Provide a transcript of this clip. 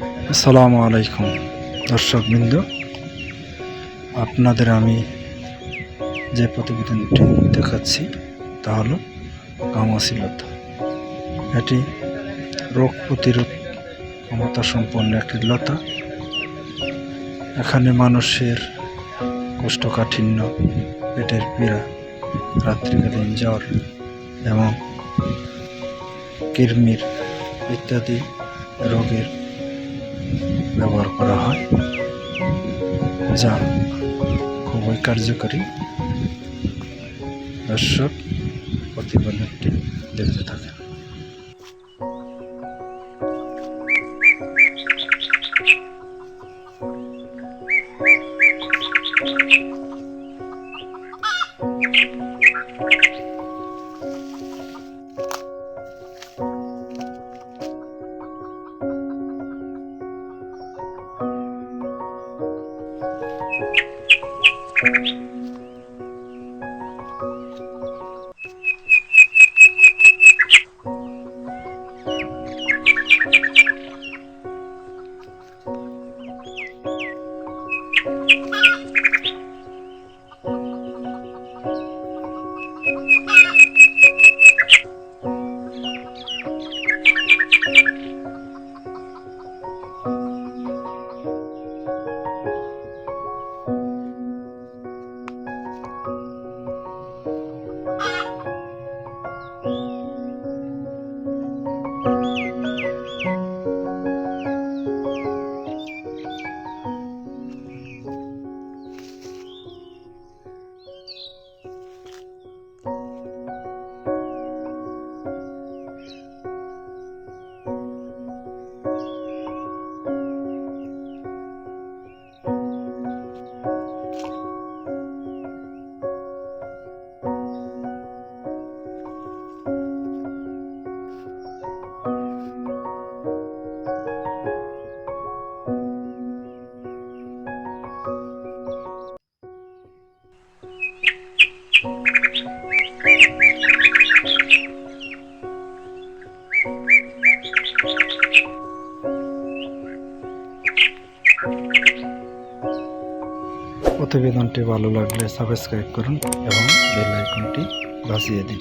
আসসালামু আলাইকুম, দর্শক বিন্দু। আপনাদের আমি যে প্রতিবেদনটি দেখাচ্ছি তা হলো কামাশীলতা এটি রোগ প্রতিরোধ ক্ষমতা সম্পন্ন একটি লতা। এখানে মানুষের কোষ্ঠকাঠিন্য, পেটের পীড়া, রাত্রিকালীন জ্বর এবং কৃমির ইত্যাদি রোগের ব্যবহার করা হয়। যা খুবই কার্যকরী। দর্শক প্রতিবেদনটি দেখতে থাকেন। প্রতিবেদনটি ভালো লাগলে সাবস্ক্রাইব করুন এবং বেল আইকনটি বাজিয়ে দিন।